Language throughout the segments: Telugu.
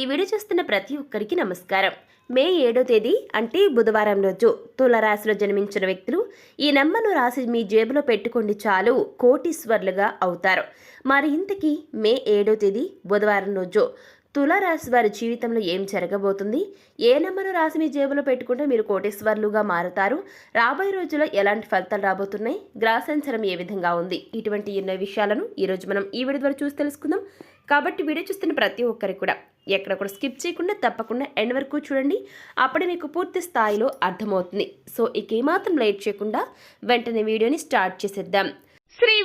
ఈ వీడియో చూస్తున్న ప్రతి ఒక్కరికి నమస్కారం. మే ఏడో తేదీ అంటే బుధవారం రోజు. తులరాశిలో జన్మించిన వ్యక్తులు ఈ నెంబర్ను రాసి మీ జేబులో పెట్టుకోండి చాలు కోటీశ్వర్లుగా అవుతారు. మరి ఇంతకీ మే ఏడో తేదీ బుధవారం రోజు. తులారాశి వారి జీవితంలో ఏం జరగబోతుంది? ఏ నెంబర్ను రాసి మీ జేబులో పెట్టుకుంటే మీరు కోటేశ్వర్లుగా మారుతారు? రాబోయే రోజుల్లో ఎలాంటి ఫలితాలు రాబోతున్నాయి? గ్రాసంచరం ఏ విధంగా ఉంది? ఇటువంటి ఎన్నో విషయాలను ఈరోజు మనం ఈ వీడియో ద్వారా చూసి తెలుసుకుందాం. కాబట్టి వీడియో చూస్తున్న ప్రతి ఒక్కరికి కూడా ఎక్కడ కూడా స్కిప్ చేయకుండా తప్పకుండా ఎండ్ వరకు చూడండి. అప్పుడే మీకు పూర్తి స్థాయిలో అర్థమవుతుంది. సో ఇక ఏమాత్రం లేట్ చేయకుండా వెంటనే వీడియోని స్టార్ట్ చేసేద్దాం. శ్రీ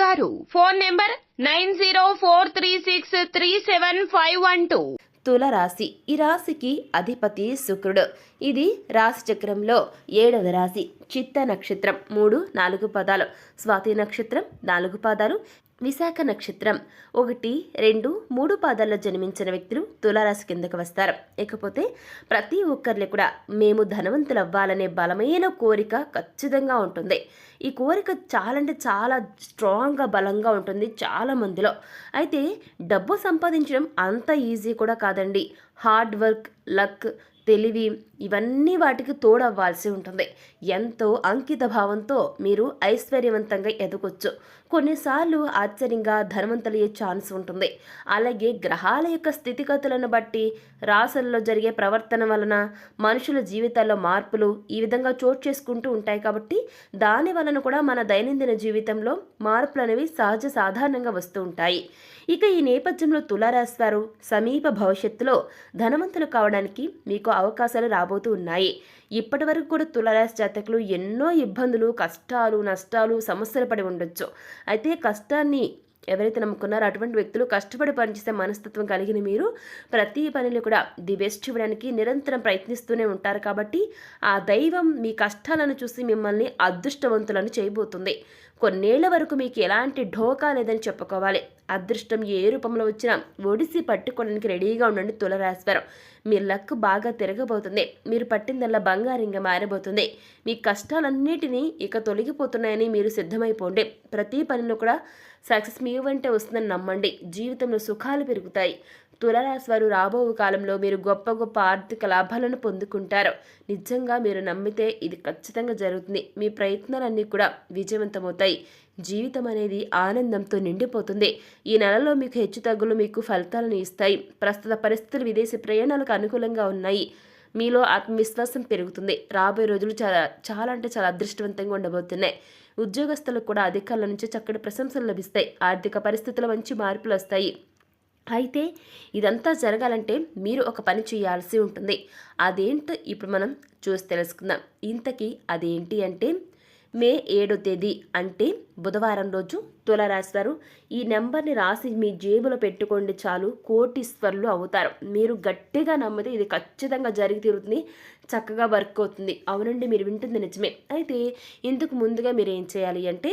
గారు. Phone number nine zero four three six three seven five one two. తుల రాశి ఈ రాశికి అధిపతి శుక్రుడు. ఇది రాశి చక్రంలో ఏడవ రాశి. చిత్త నక్షత్రం మూడు నాలుగు పదాలు. స్వాతి నక్షత్రం నాలుగు పదాలు. విశాఖ నక్షత్రం. ఒకటి రెండు మూడు పాదాల్లో జన్మించిన వ్యక్తులు తులారాశి కిందకు వస్తారు. ఇకపోతే ప్రతి ఒక్కరిని కూడా మేము ధనవంతులు అవ్వాలనే బలమైన కోరిక ఖచ్చితంగా ఉంటుంది. ఈ కోరిక చాలా అంటే చాలా స్ట్రాంగ్గా బలంగా ఉంటుంది చాలా మందిలో. అయితే డబ్బు సంపాదించడం అంత ఈజీ కూడా కాదండి. హార్డ్ వర్క్ లక్ తెలివి ఇవన్నీ వాటికి తోడవ్వాల్సి ఉంటుంది. ఎంతో అంకిత భావంతో మీరు ఐశ్వర్యవంతంగా ఎదగొచ్చు. కొన్నిసార్లు ఆశ్చర్యంగా ధనవంతులయ్యే ఛాన్స్ ఉంటుంది. అలాగే గ్రహాల యొక్క స్థితిగతులను బట్టి రాసుల్లో జరిగే ప్రవర్తన వలన మనుషుల జీవితాల్లో మార్పులు ఈ విధంగా చోటు చేసుకుంటూ ఉంటాయి కాబట్టి దాని వలన కూడా మన దైనందిన జీవితంలో మార్పులు అనేవి సహజ సాధారణంగా వస్తూ ఉంటాయి. ఇక ఈ నేపథ్యంలో తులారాశి వారు సమీప భవిష్యత్తులో ధనవంతులు కావడానికి మీకు అవకాశాలు రాబోతూ ఉన్నాయి. ఇప్పటి వరకు కూడా తులారాశి జాతకులు ఎన్నో ఇబ్బందులు కష్టాలు నష్టాలు సమస్యలు పడి ఉండొచ్చు. అయితే కష్టాన్ని ఎవరైతే నమ్ముకున్నారో అటువంటి వ్యక్తులు కష్టపడి పనిచేసే మనస్తత్వం కలిగిన మీరు ప్రతి పనిలో కూడా ది బెస్ట్ ఇవ్వడానికి నిరంతరం ప్రయత్నిస్తూనే ఉంటారు కాబట్టి ఆ దైవం మీ కష్టాలను చూసి మిమ్మల్ని అదృష్టవంతులను చేయబోతుంది. కొన్నేళ్ళ వరకు మీకు ఎలాంటి ఢోకా లేదని చెప్పుకోవాలి. అదృష్టం ఏ రూపంలో వచ్చినా ఒడిసి పట్టుకోవడానికి రెడీగా ఉండండి తులరాశివారం. మీ లక్ బాగా తిరగబోతుంది. మీరు పట్టిందల్లా బంగారంగా మారబోతుంది. మీ కష్టాలన్నిటినీ ఇక తొలగిపోతున్నాయని మీరు సిద్ధమైపోండి. ప్రతి పనిలో కూడా సక్సెస్ మీ వెంటే వస్తుందని నమ్మండి. జీవితంలో సుఖాలు పెరుగుతాయి. తులరాశి వారు రాబో కాలంలో మీరు గొప్ప గొప్ప ఆర్థిక లాభాలను పొందుకుంటారు. నిజంగా మీరు నమ్మితే ఇది ఖచ్చితంగా జరుగుతుంది. మీ ప్రయత్నాలన్నీ కూడా విజయవంతమవుతాయి. జీవితం అనేది ఆనందంతో నిండిపోతుంది. ఈ నెలలో మీకు హెచ్చుతగ్గులు మీకు ఫలితాలను ఇస్తాయి. ప్రస్తుత పరిస్థితులు విదేశీ ప్రయాణాలకు అనుకూలంగా ఉన్నాయి. మీలో ఆత్మవిశ్వాసం పెరుగుతుంది. రాబోయే రోజులు చాలా చాలా అంటే చాలా అదృష్టవంతంగా ఉండబోతున్నాయి. ఉద్యోగస్తులకు కూడా అధికారుల నుంచి చక్కటి ప్రశంసలు లభిస్తాయి. ఆర్థిక పరిస్థితుల మంచి మార్పులు వస్తాయి. అయితే ఇదంతా జరగాలంటే మీరు ఒక పని చేయాల్సి ఉంటుంది. అదేంటో ఇప్పుడు మనం చూసి తెలుసుకుందాం. ఇంతకీ అదేంటి అంటే మే ఏడో తేదీ అంటే బుధవారం రోజు తులరాశి వారు ఈ నెంబర్ని రాసి మీ జేబులో పెట్టుకోండి చాలు కోటీశ్వర్లు అవుతారు. మీరు గట్టిగా నమ్మితే ఇది ఖచ్చితంగా జరిగి తీరుతుంది చక్కగా వర్క్ అవుతుంది. అవునండి మీరు వింటుంది నిజమే. అయితే ఇందుకు ముందుగా మీరు ఏం చేయాలి అంటే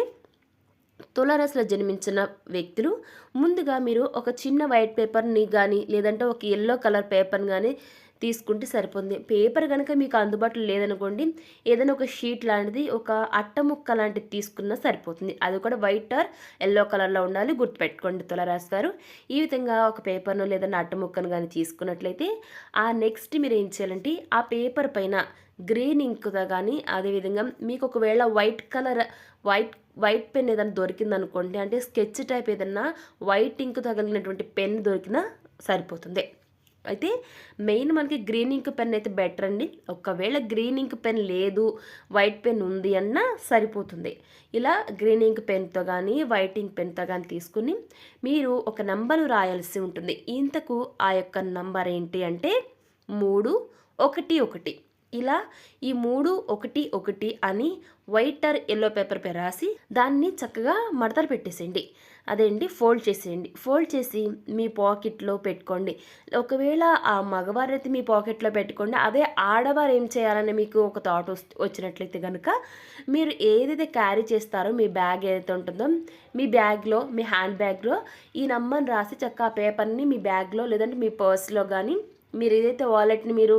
తులారాశిలో జన్మించిన వ్యక్తులు ముందుగా మీరు ఒక చిన్న వైట్ పేపర్ని కానీ లేదంటే ఒక ఎల్లో కలర్ పేపర్ని కానీ తీసుకుంటే సరిపోతుంది. పేపర్ కనుక మీకు అందుబాటులో లేదనుకోండి ఏదైనా ఒక షీట్ లాంటిది ఒక అట్ట ముక్క లాంటిది తీసుకున్నా సరిపోతుంది. అది కూడా వైట్ ఆర్ ఎల్లో కలర్లో ఉండాలి గుర్తుపెట్టుకోండి తులరాశి వారు ఈ విధంగా ఒక పేపర్ను లేదన్నా అట్ట ముక్కను కానీ తీసుకున్నట్లయితే ఆ నెక్స్ట్ మీరు ఏం చేయాలంటే ఆ పేపర్ పైన గ్రీన్ ఇంక్తో కానీ అదేవిధంగా మీకు ఒకవేళ white colour white white pen ఏదైనా దొరికిందనుకోండి అంటే స్కెచ్ టైప్ ఏదైనా వైట్ ఇంక్ తగిలినటువంటి పెన్ దొరికినా సరిపోతుంది. అయితే మెయిన్ మనకి గ్రీన్ ఇంక్ పెన్ అయితే బెటర్ అండి. ఒకవేళ గ్రీన్ ఇంక్ పెన్ లేదు వైట్ పెన్ ఉంది అన్నా సరిపోతుంది. ఇలా గ్రీన్ ఇంక్ పెన్తో కానీ వైట్ ఇంక్ పెన్తో కానీ తీసుకుని మీరు ఒక నంబరు రాయాల్సి ఉంటుంది. ఇంతకు ఆ యొక్క నంబర్ ఏంటి అంటే మూడు ఒకటి ఒకటి. ఇలా ఈ మూడు ఒకటి ఒకటి అని వైట్ ఆర్ ఎల్లో పేపర్పై రాసి దాన్ని చక్కగా మడతలు పెట్టేసేయండి. అదేంటి? ఫోల్డ్ చేసేయండి. ఫోల్డ్ చేసి మీ పాకెట్లో పెట్టుకోండి. ఒకవేళ ఆ మగవారైతే మీ పాకెట్లో పెట్టుకోండి. అదే ఆడవారు ఏం చేయాలని మీకు ఒక థాట్ వచ్చినట్లయితే కనుక మీరు ఏదైతే క్యారీ చేస్తారో మీ బ్యాగ్ ఏదైతే ఉంటుందో మీ బ్యాగ్లో మీ హ్యాండ్ బ్యాగ్లో ఈ నెంబర్ని రాసి చక్క ఆ పేపర్ని మీ బ్యాగ్లో లేదంటే మీ పర్స్లో కానీ మీరు ఏదైతే వాలెట్ని మీరు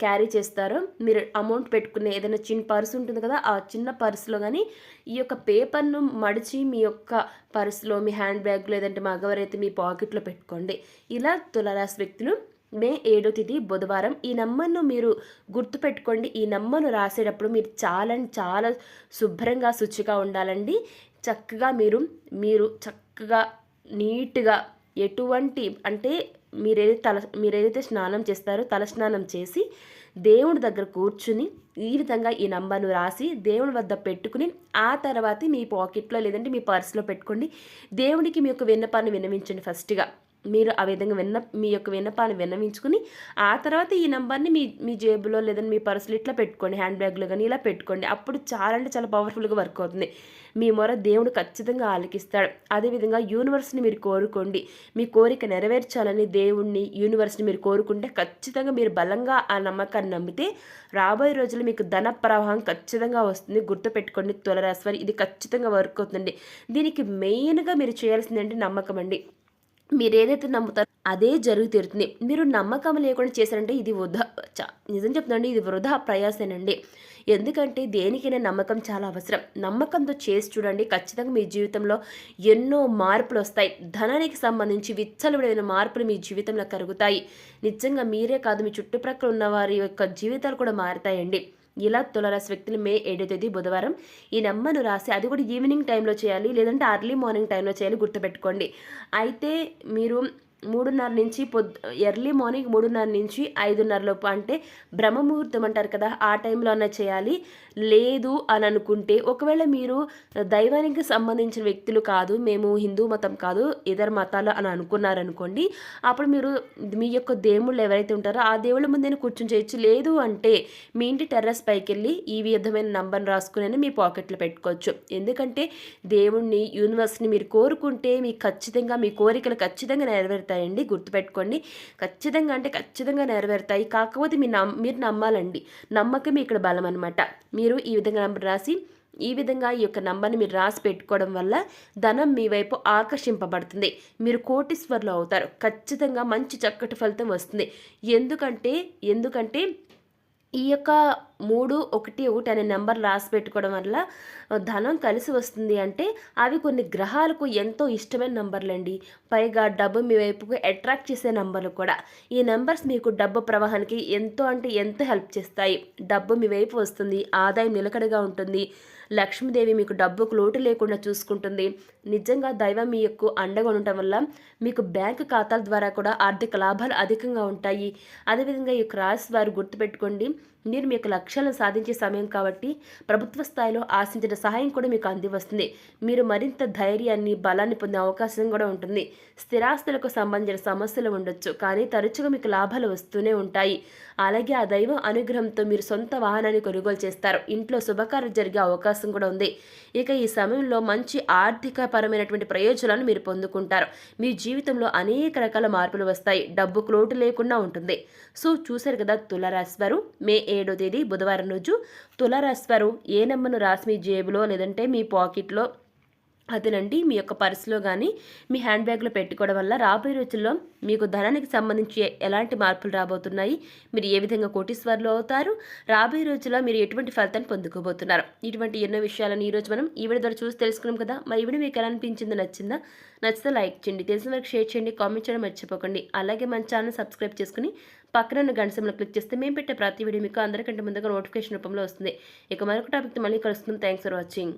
క్యారీ చేస్తారో మీరు అమౌంట్ పెట్టుకునే ఏదైనా చిన్న పర్స్ ఉంటుంది కదా ఆ చిన్న పర్సులో కానీ ఈ యొక్క పేపర్ను మడిచి మీ యొక్క పర్సులో మీ హ్యాండ్ బ్యాగ్ లేదంటే మగవరైతే మీ పాకెట్లో పెట్టుకోండి. ఇలా తులరాశి వ్యక్తులు మే ఏడో తేదీ బుధవారం ఈ నెంబర్ను మీరు గుర్తుపెట్టుకోండి. ఈ నెంబర్ను రాసేటప్పుడు మీరు చాలా చాలా శుభ్రంగా శుచిగా ఉండాలండి. చక్కగా మీరు మీరు చక్కగా నీట్గా ఎటువంటి అంటే మీరేదైతే తల మీరేదైతే స్నానం చేస్తారో తల స్నానం చేసి దేవుడి దగ్గర కూర్చుని ఈ విధంగా ఈ నంబర్ను రాసి దేవుడి వద్ద పెట్టుకుని ఆ తర్వాత మీ పాకెట్లో లేదంటే మీ పర్స్లో పెట్టుకోండి. దేవుడికి మీ యొక్క విన్నపాన్ని విన్నవించండి ఫస్ట్గా. మీరు ఆ విధంగా విన్న మీ యొక్క విన్నపాన్ని విన్నవించుకుని ఆ తర్వాత ఈ నెంబర్ని మీ మీ జేబులో లేదంటే మీ పర్సులు ఇట్లా పెట్టుకోండి హ్యాండ్ బ్యాగ్లో కానీ ఇలా పెట్టుకోండి. అప్పుడు చాలా అంటే చాలా పవర్ఫుల్గా వర్క్ అవుతుంది. మీ మొర దేవుడు ఖచ్చితంగా ఆలకిస్తాడు. అదేవిధంగా యూనివర్స్ని మీరు కోరుకోండి. మీ కోరిక నెరవేర్చాలని దేవుణ్ణి యూనివర్స్ని మీరు కోరుకుంటే ఖచ్చితంగా మీరు బలంగా ఆ నమ్మకాన్ని నమ్మితే రాబోయే రోజుల్లో మీకు ధన ప్రవాహం ఖచ్చితంగా వస్తుంది. గుర్తుపెట్టుకోండి తులరాశి ఇది ఖచ్చితంగా వర్క్ అవుతుంది దీనికి మెయిన్గా మీరు చేయాల్సిందంటే నమ్మకం అండి. మీరు ఏదైతే నమ్ముతారో అదే జరుగు తీరుతుంది మీరు నమ్మకం లేకుండా చేశారంటే ఇది వృధా. నిజం చెప్తుందండి ఇది వృధా ప్రయాసేనండి. ఎందుకంటే దేనికైనా నమ్మకం చాలా అవసరం. నమ్మకంతో చేసి చూడండి ఖచ్చితంగా మీ జీవితంలో ఎన్నో మార్పులు వస్తాయి. ధనానికి సంబంధించి విచ్చలవిడైన మార్పులు మీ జీవితంలో కరుగుతాయి. నిజంగా మీరే కాదు మీ చుట్టుప్రక్కల ఉన్న వారి యొక్క జీవితాలు కూడా మారుతాయండి. ఇలా తులరాశి వ్యక్తులు మే ఏడో తేదీ బుధవారం ఈ నెంబర్ను రాసి అది కూడా ఈవినింగ్ టైంలో చేయాలి లేదంటే అర్లీ మార్నింగ్ టైంలో చేయాలి గుర్తుపెట్టుకోండి. అయితే మీరు మూడున్నర నుంచి పొద్ ఎర్లీ మార్నింగ్ మూడున్నర నుంచి ఐదున్నర లోపు అంటే బ్రహ్మముహూర్తం అంటారు కదా ఆ టైంలో అన్న చేయాలి. లేదు అని అనుకుంటే ఒకవేళ మీరు దైవానికి సంబంధించిన వ్యక్తులు కాదు మేము హిందూ మతం కాదు ఇతర మతాలు అని అనుకున్నారనుకోండి అప్పుడు మీరు మీ యొక్క దేవుళ్ళు ఎవరైతే ఉంటారో ఆ దేవుళ్ళ ముందే కూర్చొని చేయొచ్చు. లేదు అంటే మీ ఇంటి టెర్రస్ పైకి వెళ్ళి ఈ విధమైన నంబర్ని రాసుకుని మీ పాకెట్లో పెట్టుకోవచ్చు. ఎందుకంటే దేవుణ్ణి యూనివర్స్ని మీరు కోరుకుంటే మీకు ఖచ్చితంగా మీ కోరికలు ఖచ్చితంగా నెరవేరుతాయండి గుర్తుపెట్టుకోండి. ఖచ్చితంగా అంటే ఖచ్చితంగా నెరవేరుతాయి. కాకపోతే మీ నమ్ మీరు నమ్మాలండి. నమ్మకమే ఇక్కడ బలం అనమాట మీరు ఈ విధంగా నంబర్ రాసి ఈ విధంగా ఈ యొక్క నంబర్ని మీరు రాసి పెట్టుకోవడం వల్ల ధనం మీ వైపు ఆకర్షింపబడుతుంది. మీరు కోటీశ్వర్లు అవుతారు. ఖచ్చితంగా మంచి చక్కటి ఫలితం వస్తుంది. ఎందుకంటే ఎందుకంటే ఈ యొక్క మూడు ఒకటి ఒకటి అనే నెంబర్ రాసి పెట్టుకోవడం వల్ల ధనం కలిసి వస్తుంది అంటే అవి కొన్ని గ్రహాలకు ఎంతో ఇష్టమైన నంబర్లండి. పైగా డబ్బు మీ వైపుకు అట్రాక్ట్ చేసే నంబర్లు కూడా. ఈ నెంబర్స్ మీకు డబ్బు ప్రవాహానికి ఎంతో అంటే ఎంతో హెల్ప్ చేస్తాయి. డబ్బు మీ వైపు వస్తుంది ఆదాయం నిలకడగా ఉంటుంది. లక్ష్మీదేవి మీకు డబ్బుకు లోటు లేకుండా చూసుకుంటుంది. నిజంగా దైవం మీ యొక్క అండగా ఉండటం వల్ల మీకు బ్యాంకు ఖాతాల ద్వారా కూడా ఆర్థిక లాభాలు అధికంగా ఉంటాయి. అదేవిధంగా ఈ క్రాస్ వారు గుర్తుపెట్టుకోండి. మీరు మీకు లక్ష్యాలను సాధించే సమయం కాబట్టి ప్రభుత్వ స్థాయిలో ఆశించిన సహాయం కూడా మీకు అంది వస్తుంది మీరు మరింత ధైర్యాన్ని బలాన్ని పొందే అవకాశం కూడా ఉంటుంది. స్థిరాస్తులకు సంబంధించిన సమస్యలు ఉండొచ్చు కానీ తరచుగా మీకు లాభాలు వస్తూనే ఉంటాయి. అలాగే ఆ దైవ అనుగ్రహంతో మీరు సొంత వాహనాన్ని కొనుగోలు చేస్తారు. ఇంట్లో శుభకార్యం జరిగే అవకాశం కూడా ఉంది. ఇక ఈ సమయంలో మంచి ఆర్థిక పరమైనటువంటి ప్రయోజనాలు మీరు పొందుకుంటారు. మీ జీవితంలో అనేక రకాల మార్పులు వస్తాయి. డబ్బుకు లోటు లేకుండా ఉంటుంది. సో చూశారు కదా తులరాశి వారు? మే ఏడో తేదీ బుధవారం రోజు తులారాశి వారు ఏ నెంబర్ను రాసి మీ జేబులో లేదంటే మీ పాకెట్లో అదేనండి. మీ యొక్క పర్సులో కానీ మీ హ్యాండ్ బ్యాగ్లో పెట్టుకోవడం వల్ల రాబోయే రోజుల్లో మీకు ధనానికి సంబంధించి ఎలాంటి మార్పులు రాబోతున్నాయి మీరు ఏ విధంగా కోటీశ్వర్లు అవుతారు రాబోయే రోజుల్లో మీరు ఎటువంటి ఫలితాన్ని పొందుకోబోతున్నారు? ఇటువంటి ఎన్నో విషయాలను ఈరోజు మనం ఈవిడ ద్వారా చూసి తెలుసుకున్నాం కదా మరి ఈవిడ మీకు ఎలా అనిపించిందో నచ్చిందా? నచ్చితే లైక్ చేయండి తెలిసిన వరకు షేర్ చేయండి కామెంట్ చేయడం మర్చిపోకండి. అలాగే మన ఛానల్ సబ్స్క్రైబ్ చేసుకుని పక్కన గంటసంలో క్లిక్ చేస్తే మేము పెట్టే ప్రతి వీడియో మీకు అందరికంటే ముందుగా నోటిఫికేషన్ రూపంలో వస్తుంది. ఇక మరొక టాపిక్తో మళ్ళీ కలుస్తుంది థ్యాంక్స్ ఫర్ వాచింగ్.